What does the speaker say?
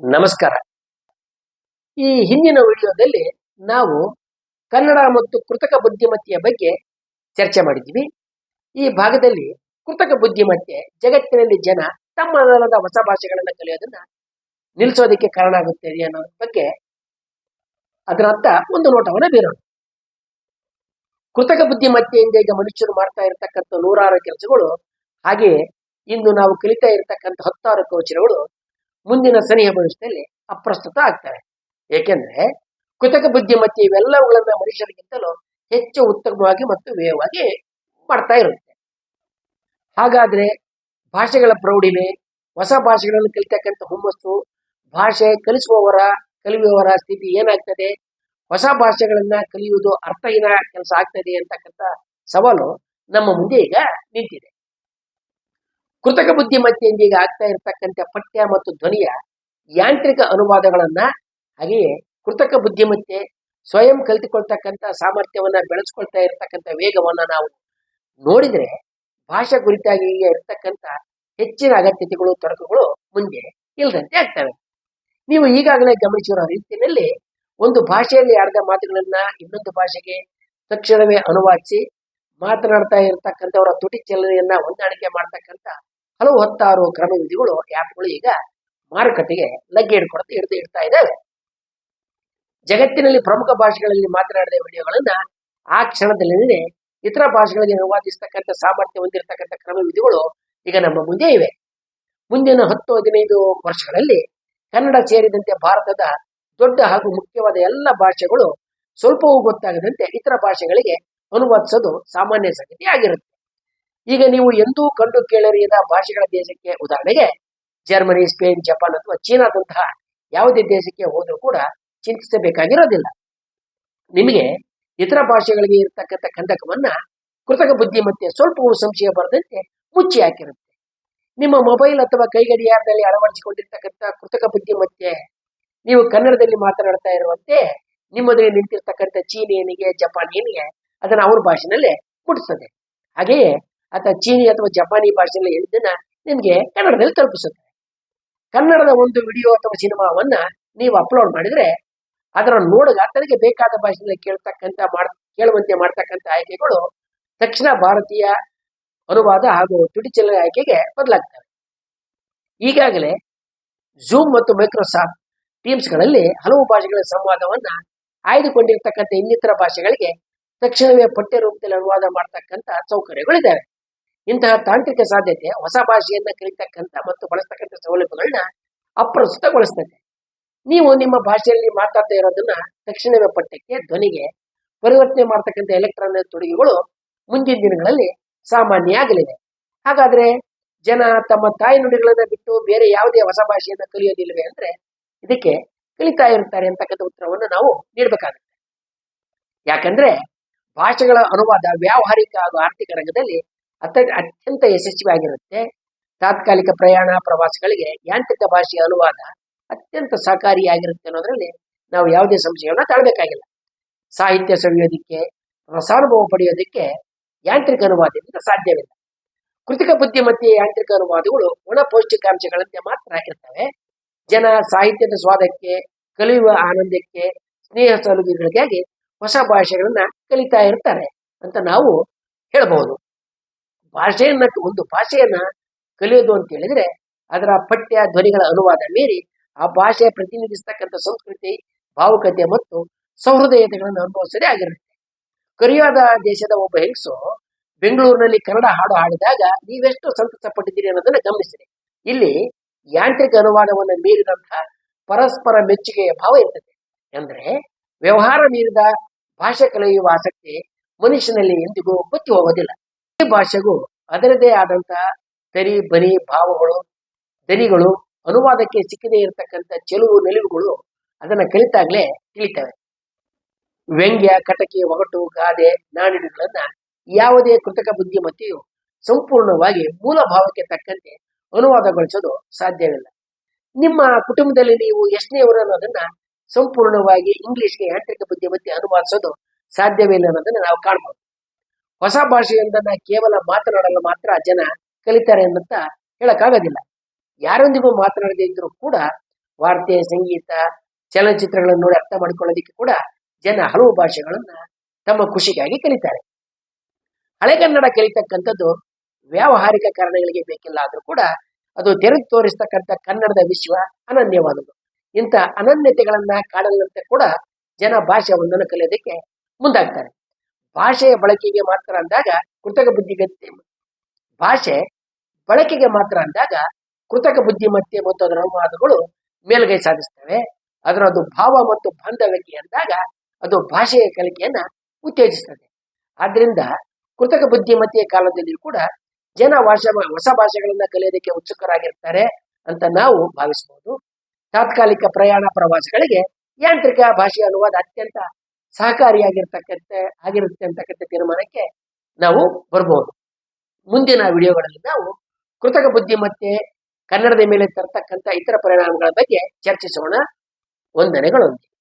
ನಮಸ್ಕಾರ. ಈ ಹಿಂದಿನ ವಿಡಿಯೋದಲ್ಲಿ ನಾವು ಕನ್ನಡ ಮತ್ತು ಕೃತಕ ಬುದ್ಧಿಮತ್ತೆಯ ಬಗ್ಗೆ ಚರ್ಚೆ ಮಾಡಿದ್ವಿ. ಈ ಭಾಗದಲ್ಲಿ ಕೃತಕ ಬುದ್ಧಿಮತ್ತೆ ಜಗತ್ತಿನಲ್ಲಿ ಜನ ತಮ್ಮದಾದ ಹೊಸ ಭಾಷೆಗಳನ್ನು ಕಲಿಯೋದನ್ನ ನಿಲ್ಲಿಸೋದಕ್ಕೆ ಕಾರಣ ಆಗುತ್ತೆ ಅನ್ನೋದ್ರ ಬಗ್ಗೆ ಅದರತ್ತ ಒಂದು ನೋಟವನ್ನು ಬೀರೋಣ. ಕೃತಕ ಬುದ್ಧಿಮತ್ತೆಯಿಂದ ಈಗ ಮನುಷ್ಯರು ಮಾಡ್ತಾ ಇರತಕ್ಕಂಥ ನೂರಾರು ಕೆಲಸಗಳು ಹಾಗೆ ಇಂದು ನಾವು ಕಲಿತಾ ಇರತಕ್ಕಂಥ ಹತ್ತಾರು ಕೌಶಲಗಳು ಮುಂದಿನ ಸನಿಹ ಭವಿಷ್ಯದಲ್ಲಿ ಅಪ್ರಸ್ತುತ ಆಗ್ತವೆ ಏಕೆಂದ್ರೆ ಕೃತಕ ಬುದ್ಧಿಮತ್ತೆ ಇವೆಲ್ಲವುಗಳನ್ನ ಮನುಷ್ಯರಿಗಿಂತಲೂ ಹೆಚ್ಚು ಉತ್ತಮವಾಗಿ ಮತ್ತು ವೇಗವಾಗಿ ಮಾಡ್ತಾ ಇರುತ್ತೆ. ಹಾಗಾದ್ರೆ ಭಾಷೆಗಳ ಪ್ರೌಢಿಮೆ, ಹೊಸ ಭಾಷೆಗಳನ್ನು ಕಲಿತಕ್ಕಂಥ ಹುಮ್ಮಸ್ಸು, ಭಾಷೆ ಕಲಿಸುವವರ, ಕಲಿಯುವವರ ಸ್ಥಿತಿ ಏನಾಗ್ತದೆ? ಹೊಸ ಭಾಷೆಗಳನ್ನ ಕಲಿಯುವುದು ಅರ್ಥಹೀನ ಕೆಲಸ ಆಗ್ತದೆ ಅಂತಕ್ಕಂಥ ಸವಾಲು ನಮ್ಮ ಮುಂದೆ ಈಗ ನಿಂತಿದೆ. ಕೃತಕ ಬುದ್ಧಿಮತ್ತೆಯಿಂದ ಈಗ ಆಗ್ತಾ ಇರತಕ್ಕಂಥ ಪಠ್ಯ ಮತ್ತು ಧ್ವನಿಯ ಯಾಂತ್ರಿಕ ಅನುವಾದಗಳನ್ನ ಹಾಗೆಯೇ ಕೃತಕ ಬುದ್ಧಿಮತ್ತೆ, ಸ್ವಯಂ ಕಲಿತುಕೊಳ್ತಕ್ಕಂಥ ಸಾಮರ್ಥ್ಯವನ್ನ ಬೆಳೆಸ್ಕೊಳ್ತಾ ಇರತಕ್ಕಂಥ ವೇಗವನ್ನ ನಾವು ನೋಡಿದ್ರೆ ಭಾಷಾ ಕುರಿತಾಗಿ ಈಗ ಇರತಕ್ಕಂಥ ಹೆಚ್ಚಿನ ಅಗತ್ಯತೆಗಳು, ತೊಡಕುಗಳು ಮುಂದೆ ಇಲ್ಲದಂತೆ ಆಗ್ತವೆ. ನೀವು ಈಗಾಗಲೇ ಗಮನಿಸಿರೋ ರೀತಿಯಲ್ಲಿ ಒಂದು ಭಾಷೆಯಲ್ಲಿ ಆಡಿದ ಮಾತುಗಳನ್ನ ಇನ್ನೊಂದು ಭಾಷೆಗೆ ತಕ್ಷಣವೇ ಅನುವಾದಿಸಿ ಮಾತನಾಡ್ತಾ ಇರತಕ್ಕಂಥವರ ತುಟಿ ಚಲನೆಯನ್ನ ಹೊಂದಾಣಿಕೆ ಮಾಡ್ತಕ್ಕಂಥ ಹಲವು ಹತ್ತಾರು ಕ್ರಮವಿಧಿಗಳು ಆ್ಯಪ್ಗಳು ಈಗ ಮಾರುಕಟ್ಟೆಗೆ ಲಗ್ಗೆ ಹಿಡ್ಕೊಡ್ತಾ ಹಿಡಿದು ಇಡ್ತಾ ಇದ್ದಾವೆ ಜಗತ್ತಿನಲ್ಲಿ ಪ್ರಮುಖ ಭಾಷೆಗಳಲ್ಲಿ ಮಾತನಾಡಿದ ವಿಡಿಯೋಗಳನ್ನ ಆ ಕ್ಷಣದಲ್ಲಿ ಇತರ ಭಾಷೆಗಳಿಗೆ ಅನುವಾದಿಸ್ತಕ್ಕಂಥ ಸಾಮರ್ಥ್ಯ ಹೊಂದಿರತಕ್ಕಂಥ ಕ್ರಮವಿಧಿಗಳು ಈಗ ನಮ್ಮ ಮುಂದೆ ಇವೆ. ಮುಂದಿನ ಹತ್ತು ಹದಿನೈದು ವರ್ಷಗಳಲ್ಲಿ ಕನ್ನಡ ಸೇರಿದಂತೆ ಭಾರತದ ದೊಡ್ಡ ಹಾಗೂ ಮುಖ್ಯವಾದ ಎಲ್ಲ ಭಾಷೆಗಳು ಸ್ವಲ್ಪವೂ ಗೊತ್ತಾಗದಂತೆ ಇತರ ಭಾಷೆಗಳಿಗೆ ಅನುವಾದಿಸೋದು ಸಾಮಾನ್ಯ ಸಂಗತಿ ಆಗಿರುತ್ತೆ. ಈಗ ನೀವು ಎಂದೂ ಕಂಡು ಕೇಳರಿಯದ ಭಾಷೆಗಳ ದೇಶಕ್ಕೆ. ಉದಾಹರಣೆಗೆ ಜರ್ಮನಿ, ಸ್ಪೇನ್, ಜಪಾನ್ ಅಥವಾ ಚೀನಾದಂತಹ ಯಾವುದೇ ದೇಶಕ್ಕೆ ಹೋದರೂ ಕೂಡ ಚಿಂತಿಸಬೇಕಾಗಿರೋದಿಲ್ಲ. ನಿಮಗೆ ಇತರ ಭಾಷೆಗಳಿಗೆ ಇರತಕ್ಕಂಥ ಕಂದಕವನ್ನ ಕೃತಕ ಬುದ್ಧಿಮತ್ತೆ ಸ್ವಲ್ಪವೂ ಸಂಶಯ ಬರದಂತೆ ಮುಚ್ಚಿ ಹಾಕಿರುತ್ತೆ. ನಿಮ್ಮ ಮೊಬೈಲ್ ಅಥವಾ ಕೈಗಡಿಯಾರದಲ್ಲಿ ಅಳವಡಿಸಿಕೊಂಡಿರ್ತಕ್ಕಂಥ ಕೃತಕ ಬುದ್ಧಿಮತ್ತೆ ನೀವು ಕನ್ನಡದಲ್ಲಿ ಮಾತನಾಡ್ತಾ ಇರುವಂತೆ ನಿಮ್ಮದೇ ನಿಂತಿರ್ತಕ್ಕಂಥ ಚೀನಿಯನಿಗೆ ಜಪಾನಿಯನಿಗೆ ಅದನ್ನ ಅವ್ರ ಭಾಷೆನಲ್ಲೇ ಮುಟ್ಟಿಸ್ತದೆ ಹಾಗೆಯೇ ಅಥವಾ ಚೀನಿ ಅಥವಾ ಜಪಾನಿ ಭಾಷೆಯಲ್ಲಿ ಹೇಳಿದ್ದನ್ನ ನಿಮಗೆ ಕನ್ನಡದಲ್ಲಿ ತಲುಪಿಸುತ್ತೆ. ಕನ್ನಡದ ಒಂದು ವಿಡಿಯೋ ಅಥವಾ ಸಿನಿಮಾವನ್ನ ನೀವು ಅಪ್ಲೋಡ್ ಮಾಡಿದ್ರೆ ಅದರ ನೋಡಗ ತನಗೆ ಬೇಕಾದ ಭಾಷೆಯಲ್ಲಿ ಕೇಳ್ತಕ್ಕಂಥ ಮಾಡ್, ಕೇಳುವಂತೆ ಮಾಡ್ತಕ್ಕಂಥ ಆಯ್ಕೆಗಳು ದಕ್ಷಿಣ ಭಾರತೀಯ ಅನುವಾದ ಹಾಗೂ ತುಟಿಚಲನೆ ಆಯ್ಕೆಗೆ ಬದಲಾಗ್ತವೆ. ಈಗಾಗಲೇ ಝೂಮ್ ಮತ್ತು ಮೈಕ್ರೋಸಾಫ್ಟ್ ಟೀಮ್ಸ್ಗಳಲ್ಲಿ ಹಲವು ಭಾಷೆಗಳ ಸಂವಾದವನ್ನ ಆಯ್ದುಕೊಂಡಿರ್ತಕ್ಕಂಥ ಇನ್ನಿತರ ಭಾಷೆಗಳಿಗೆ ತಕ್ಷಣವೇ ಪಠ್ಯ ರೂಪದಲ್ಲಿ ಅನುವಾದ ಮಾಡ್ತಕ್ಕಂಥ ಸೌಕರ್ಯಗಳಿದ್ದಾವೆ. ಇಂತಹ ತಾಂತ್ರಿಕ ಸಾಧ್ಯತೆ ಹೊಸ ಭಾಷೆಯನ್ನ ಕಲಿತಕ್ಕಂಥ ಮತ್ತು ಬಳಸ್ತಕ್ಕಂಥ ಸೌಲಭ್ಯಗಳನ್ನ ಅಪ್ರಸ್ತುತಗೊಳಿಸ್ತದೆ. ನೀವು ನಿಮ್ಮ ಭಾಷೆಯಲ್ಲಿ ಮಾತಾಡ್ತಾ ಇರೋದನ್ನ ತಕ್ಷಣವೇ ಪಠ್ಯಕ್ಕೆ, ಧ್ವನಿಗೆ, ಪರಿವರ್ತನೆ ಮಾಡ್ತಕ್ಕಂಥ ಎಲೆಕ್ಟ್ರಾನಿಕ್ ತೊಡುಗೆಗಳು ಮುಂದಿನ ದಿನಗಳಲ್ಲಿ ಸಾಮಾನ್ಯ ಆಗಲಿದೆ ಹಾಗಾದ್ರೆ ಜನ ತಮ್ಮ ತಾಯಿ ನುಡಿಗಳನ್ನ ಬಿಟ್ಟು ಬೇರೆ ಯಾವುದೇ ಹೊಸ ಭಾಷೆಯನ್ನ ಕಲಿಯೋದಿಲ್ಲವೇ ಅಂದ್ರೆ ಇದಕ್ಕೆ ಕಲಿತಾ ಇರ್ತಾರೆ ಅಂತಕ್ಕಂಥ ಉತ್ತರವನ್ನು ನಾವು ನೀಡಬೇಕಾಗುತ್ತೆ. ಯಾಕಂದ್ರೆ ಭಾಷೆಗಳ ಅನುವಾದ ವ್ಯಾವಹಾರಿಕ ಹಾಗೂ ಆರ್ಥಿಕ ರಂಗದಲ್ಲಿ ಅತ್ಯ ಅತ್ಯಂತ ಯಶಸ್ವಿಯಾಗಿರುತ್ತೆ. ತಾತ್ಕಾಲಿಕ ಪ್ರಯಾಣ ಪ್ರವಾಸಗಳಿಗೆ ಯಾಂತ್ರಿಕ ಭಾಷೆಯ ಅನುವಾದ ಅತ್ಯಂತ ಸಹಕಾರಿಯಾಗಿರುತ್ತೆ ಅನ್ನೋದ್ರಲ್ಲಿ ನಾವು ಯಾವುದೇ ಸಂಶಯವನ್ನ ತಾಳ್ಬೇಕಾಗಿಲ್ಲ. ಸಾಹಿತ್ಯ ಸವಿಯೋದಿಕ್ಕೆ, ರಸಾನುಭವ ಪಡೆಯೋದಕ್ಕೆ ಯಾಂತ್ರಿಕ ಅನುವಾದದಿಂದ ಸಾಧ್ಯವಿಲ್ಲ. ಕೃತಿಕ ಬುದ್ಧಿಮತ್ತೆ ಯಾಂತ್ರಿಕ ಅನುವಾದಗಳು ಒಣ ಪೌಷ್ಟಿಕಾಂಶಗಳಂತೆ ಮಾತ್ರ ಇರ್ತವೆ ಜನ ಸಾಹಿತ್ಯದ ಸ್ವಾದಕ್ಕೆ, ಕಲಿಯುವ ಆನಂದಕ್ಕೆ, ಸ್ನೇಹ ಸಲುಗೆಗಳಿಗಾಗಿ ಹೊಸ ಭಾಷೆಗಳನ್ನ ಕಲಿತಾ ಇರ್ತಾರೆ ಅಂತ ನಾವು ಹೇಳಬಹುದು. ಭಾಷೆಯನ್ನ ಒಂದು ಭಾಷೆಯನ್ನ ಕಲಿಯೋದು ಅಂತ ಹೇಳಿದ್ರೆ ಅದರ ಪಠ್ಯ ಧ್ವನಿಗಳ ಅನುವಾದ ಮೀರಿ ಆ ಭಾಷೆ ಪ್ರತಿನಿಧಿಸ್ತಕ್ಕಂಥ ಸಂಸ್ಕೃತಿ, ಭಾವುಕತೆ ಮತ್ತು ಸೌಹೃದಯತೆಗಳನ್ನು ಅನುಭವಿಸದೇ ಆಗಿರುತ್ತೆ. ಕೊರಿಯಾದ ದೇಶದ ಒಬ್ಬ ಹೆಂಗಸು ಬೆಂಗಳೂರಿನಲ್ಲಿ ಕನ್ನಡ ಹಾಡು ಹಾಡಿದಾಗ, ನೀವೆಷ್ಟು ಸಂತಸ ಪಟ್ಟಿದ್ದೀರಿ ಅನ್ನೋದನ್ನ ಗಮನಿಸಿರಿ. ಇಲ್ಲಿ ಯಾಂತ್ರಿಕ ಅನುವಾದವನ್ನು ಮೀರಿದಂತಹ ಪರಸ್ಪರ ಮೆಚ್ಚುಗೆಯ ಭಾವ ಇರ್ತದೆ. ಅಂದ್ರೆ ವ್ಯವಹಾರ ಮೀರಿದ ಭಾಷೆ ಕಲಿಯುವ ಆಸಕ್ತಿ ಮನುಷ್ಯನಲ್ಲಿ ಎಂದಿಗೂ ಗೊತ್ತಿ ಹೋಗೋದಿಲ್ಲ. ಈ ಭಾಷೆಗೂ ಅದರದೇ ಆದಂತಹ ತರಿ ಬರಿ ಭಾವಗಳು ದರಿಗಳು ಅನುವಾದಕ್ಕೆ ಸಿಕ್ಕದೇ ಇರತಕ್ಕಂಥ ಚೆಲುವು, ನೆಲುವುಗಳು ಅದನ್ನ ಕಲಿತಾಗ್ಲೇ ತಿಳಿತವೆ. ವ್ಯಂಗ್ಯ, ಕಟಕಿ, ಒಗಟು, ಗಾದೆ ನಾಡಿಗಳನ್ನ ಯಾವುದೇ ಕೃತಕ ಬುದ್ಧಿಮತ್ತೆಯು ಸಂಪೂರ್ಣವಾಗಿ ಮೂಲ ಭಾವಕ್ಕೆ ತಕ್ಕಂತೆ ಅನುವಾದಗೊಳಿಸೋದು ಸಾಧ್ಯವಿಲ್ಲ. ನಿಮ್ಮ ಕುಟುಂಬದಲ್ಲಿ ನೀವು ಎಷ್ಟನೇವರು ಅನ್ನೋದನ್ನ ಸಂಪೂರ್ಣವಾಗಿ ಇಂಗ್ಲಿಷ್ಗೆ ಯಾಂತ್ರಿಕ ಬುದ್ಧಿಮತ್ತೆ ಅನುವಾದಿಸೋದು ಸಾಧ್ಯವಿಲ್ಲ ಅನ್ನೋದನ್ನ ನಾವು ಕಾಣ್ಬೋದು. ಹೊಸ ಭಾಷೆಯೊಂದನ್ನ ಕೇವಲ ಮಾತನಾಡಲು ಮಾತ್ರ ಜನ ಕಲಿತಾರೆ ಅಂತ ಹೇಳಕ್ಕಾಗೋದಿಲ್ಲ. ಯಾರೊಂದಿಗೂ ಮಾತನಾಡದೇ ಇದ್ರೂ ಕೂಡ ವಾರ್ತೆ, ಸಂಗೀತ, ಚಲನಚಿತ್ರಗಳನ್ನು ನೋಡಿ ಅರ್ಥ ಮಾಡಿಕೊಳ್ಳೋದಿಕ್ಕೆ ಕೂಡ ಜನ ಹಲವು ಭಾಷೆಗಳನ್ನ ತಮ್ಮ ಖುಷಿಗಾಗಿ ಕಲಿತಾರೆ. ಹಳೆಗನ್ನಡ ಕಲಿತಕ್ಕಂಥದ್ದು ವ್ಯಾವಹಾರಿಕ ಕಾರಣಗಳಿಗೆ ಬೇಕಿಲ್ಲ ಆದ್ರೂ ಕೂಡ ಅದು ತೆರೆದು ತೋರಿಸ್ತಕ್ಕಂಥ ಕನ್ನಡದ ವಿಶ್ವ ಅನನ್ಯವಾದದ್ದು. ಇಂಥ ಅನನ್ಯತೆಗಳನ್ನ ಕಾಣಲಂತೆ ಕೂಡ ಜನ ಭಾಷೆ ಒಂದನ್ನು ಕಲಿಯೋದಕ್ಕೆ ಮುಂದಾಗ್ತಾರೆ. ಭಾಷೆಯ ಬಳಕೆಗೆ ಮಾತ್ರ ಅಂದಾಗ ಕೃತಕ ಬುದ್ಧಿಗತ್ತೆ ಭಾಷೆ ಬಳಕೆಗೆ ಮಾತ್ರ ಅಂದಾಗ ಕೃತಕ ಬುದ್ಧಿಮತ್ತೆ ಮತ್ತು ಅದರ ಅನುವಾದಗಳು ಮೇಲುಗೈ ಸಾಧಿಸ್ತವೆ. ಅದರದು ಭಾವ ಮತ್ತು ಬಾಂಧವ್ಯಕ್ಕೆ ಅಂದಾಗ ಅದು ಭಾಷೆಯ ಕಲಿಕೆಯನ್ನ ಉತ್ತೇಜಿಸ್ತದೆ. ಆದ್ರಿಂದ ಕೃತಕ ಬುದ್ಧಿಮತ್ತೆಯ ಕಾಲದಲ್ಲಿ ಕೂಡ ಜನ ಭಾಷೆ ಹೊಸ ಭಾಷೆಗಳನ್ನ ಕಲಿಯೋದಕ್ಕೆ ಉತ್ಸುಕರಾಗಿರ್ತಾರೆ ಅಂತ ನಾವು ಭಾವಿಸಬಹುದು ತಾತ್ಕಾಲಿಕ ಪ್ರಯಾಣ ಪ್ರವಾಸಗಳಿಗೆ ಯಾಂತ್ರಿಕ ಭಾಷೆಯ ಅನುವಾದ ಅತ್ಯಂತ ಸಹಕಾರಿಯಾಗಿರ್ತಕ್ಕಂಥ ಆಗಿರುತ್ತೆ ಅಂತಕ್ಕಂಥ ತೀರ್ಮಾನಕ್ಕೆ ನಾವು ಬರ್ಬೋದು. ಮುಂದಿನ ವಿಡಿಯೋಗಳಲ್ಲಿ ನಾವು ಕೃತಕ ಬುದ್ಧಿಮತ್ತೆ ಕನ್ನಡದ ಮೇಲೆ ತರ್ತಕ್ಕಂಥ ಇತರ ಪರಿಣಾಮಗಳ ಬಗ್ಗೆ ಚರ್ಚಿಸೋಣ. ವಂದನೆಗಳೊಂದಿಗೆ.